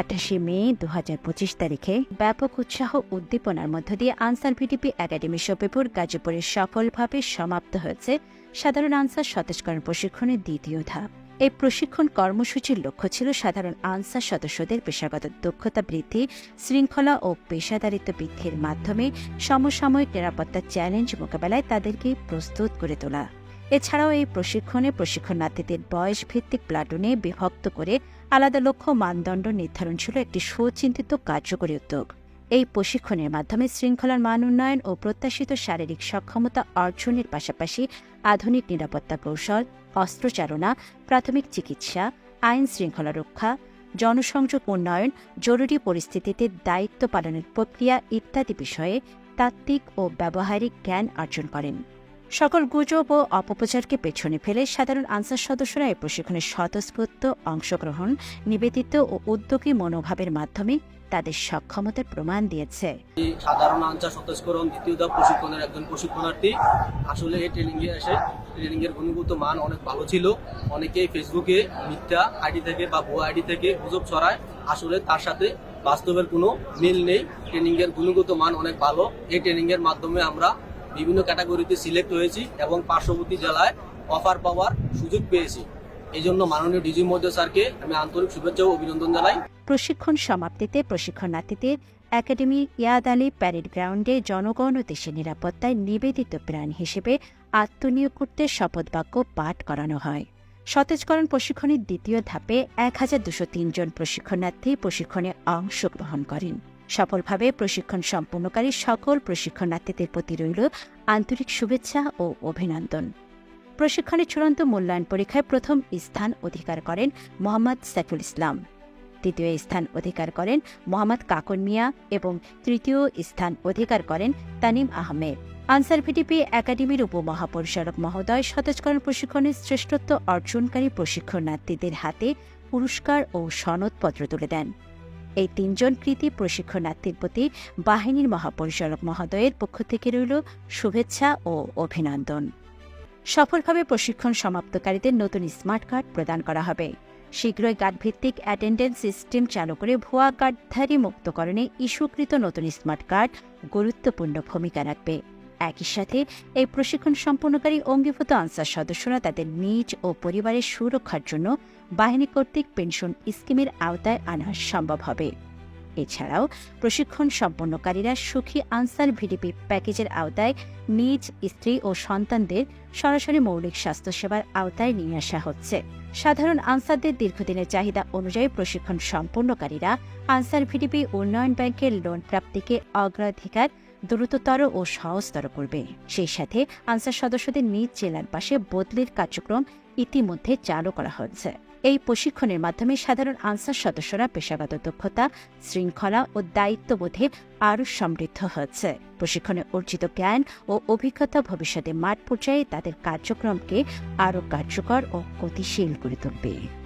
আঠাশে মে দু হাজার পঁচিশ তারিখে ব্যাপক উৎসাহ উদ্দীপনার মধ্য দিয়ে আনসার ভিডিপি একাডেমি শোপেপুর গাজীপুরে সফলভাবে সমাপ্ত হয়েছে সাধারণ আনসার সতেজকরণ প্রশিক্ষণের দ্বিতীয় ধাপ। এই প্রশিক্ষণ কর্মসূচির লক্ষ্য ছিল সাধারণ আনসার সদস্যদের পেশাগত দক্ষতা বৃদ্ধি, শৃঙ্খলা ও পেশাদারিত্ব বৃদ্ধির মাধ্যমে সমসাময়িক নিরাপত্তা চ্যালেঞ্জ মোকাবেলায় তাদেরকে প্রস্তুত করে তোলা। এছাড়াও এই প্রশিক্ষণে প্রশিক্ষণার্থীদের বয়স ভিত্তিক প্লাটুনে বিভক্ত করে আলাদা লক্ষ্য মানদণ্ড নির্ধারণ ছিল একটি সুচিন্তিত কার্যকরী উদ্যোগ। এই প্রশিক্ষণের মাধ্যমে শৃঙ্খলার মান উন্নয়ন ও প্রত্যাশিত শারীরিক সক্ষমতা অর্জনের পাশাপাশি আধুনিক নিরাপত্তা কৌশল, অস্ত্রচারণা, প্রাথমিক চিকিৎসা, আইন শৃঙ্খলা রক্ষা, জনসংযোগ উন্নয়ন, জরুরি পরিস্থিতিতে দায়িত্ব পালনের প্রক্রিয়া ইত্যাদি বিষয়ে তাত্ত্বিক ও ব্যবহারিক জ্ঞান অর্জন করেন। সকল গুজব ও অপপ্রচারকে পেছনে ফেলে সাধারণ আনসার সদস্যরা এই প্রশিক্ষণে স্বতঃস্ফূর্ত অংশগ্রহণ, নিবেদিত ও উদ্যোগী মনোভাবের মাধ্যমে তাদের সক্ষমতার প্রমাণ দিয়েছে। সাধারণ আনসার সতেজকরণ দ্বিতীয় ধাপ প্রশিক্ষণের একজন প্রশিক্ষণার্থী। আসলে এই ট্রেনিং এ এসে ট্রেনিং এর গুণগত মান অনেক ভালো ছিল। অনেকেই ফেসবুকে মিথ্যা আইডি থেকে বা ভুয়া আইডি থেকে গুজব ছড়ায়। আসলে তার সাথে বাস্তবের কোনো মিল নেই। ট্রেনিং এর গুণগত মান অনেক ভালো। এই ট্রেনিং এর মাধ্যমে আমরা বিভিন্ন ক্যাটাগরিতে সিলেক্ট হয়েছি এবং পার্শ্ববর্তী জেলায় অফার পাওয়ার সুযোগ পেয়েছি। এই জন্য মাননীয় ডিজি মহোদয় স্যারকে আমি আন্তরিক শুভেচ্ছা ও অভিনন্দন জানাই। প্রশিক্ষণ সমাপ্তিতে প্রশিক্ষণার্থীদের একাডেমি ইয়াদ আলী প্যারেড গ্রাউন্ডে জনগণ ও দেশের নিরাপত্তায় নিবেদিত প্রাণ হিসেবে আত্মনিয়োগ করতে শপথ বাক্য পাঠ করানো হয়। সতেজকরণ প্রশিক্ষণের দ্বিতীয় ধাপে এক হাজার দুশো জন প্রশিক্ষণার্থী প্রশিক্ষণে অংশগ্রহণ করেন। সফলভাবে প্রশিক্ষণ সম্পূর্ণকারী সকল প্রশিক্ষণার্থীদের প্রতি রইল আন্তরিক শুভেচ্ছা ও অভিনন্দন। প্রশিক্ষণের চূড়ান্ত মূল্যায়ন পরীক্ষায় প্রথম স্থান অধিকার করেন মোহাম্মদ সাইফুল ইসলাম। দ্বিতীয় স্থান অধিকার করেন মোহাম্মদ কাকন মিয়া এবং তৃতীয় স্থান অধিকার করেন তানিম আহমেদ। আনসার ভিডিপি একাডেমির উপমহাপরিচালক মহোদয় সতেজকরণ প্রশিক্ষণের শ্রেষ্ঠত্ব অর্জনকারী প্রশিক্ষণার্থীদের হাতে পুরস্কার ও সনদপত্র তুলে দেন। এই তিনজন কৃতি প্রশিক্ষণার্থীর প্রতি বাহিনীর মহাপরিচালক মহোদয়ের পক্ষ থেকে রইল শুভেচ্ছা ও অভিনন্দন। সফলভাবে প্রশিক্ষণ সমাপ্তকারীদের নতুন স্মার্ট কার্ড প্রদান করা হবে। শীঘ্রই কার্ডভিত্তিক অ্যাটেন্ডেন্স সিস্টেম চালু করে ভুয়া কার্ডধারী মুক্তকরণে ইস্যুকৃত নতুন স্মার্ট কার্ড গুরুত্বপূর্ণ ভূমিকা রাখবে। একই সাথে এই প্রশিক্ষণ সম্পন্নকারী অঙ্গীভূত আনসার সদস্যরা তাদের নিজ ও পরিবারের সুরক্ষার জন্য বাহিনী কর্তৃক পেনশন স্কিমের আওতায় আনা সম্ভব হবে। এছাড়াও প্রশিক্ষণ সম্পন্নকারীরা সুখী আনসার ভিডিপি প্যাকেজের আওতায় নিজ স্ত্রী ও সন্তানদের সরাসরি মৌলিক স্বাস্থ্যসেবার আওতায় নিয়ে আসা হচ্ছে। সাধারণ আনসারদের দীর্ঘদিনের চাহিদা অনুযায়ী প্রশিক্ষণ সম্পন্নকারীরা আনসার ভিডিপি উন্নয়ন ব্যাংকের লোন প্রাপ্তিকে অগ্রাধিকার দ্রুততর ও সহজতর করবে। সেই সাথে আনসার সদস্যদের নিজ জেলার পাশে বদলির কার্যক্রম ইতিমধ্যে চালু করা হচ্ছে। এই প্রশিক্ষণের মাধ্যমে সাধারণ আনসার সদস্যরা পেশাগত দক্ষতা, শৃঙ্খলা ও দায়িত্ববোধে আরও সমৃদ্ধ হচ্ছে। প্রশিক্ষণে অর্জিত জ্ঞান ও অভিজ্ঞতা ভবিষ্যতে মাঠ পর্যায়ে তাদের কার্যক্রমকে আরও কার্যকর ও গতিশীল করে তুলবে।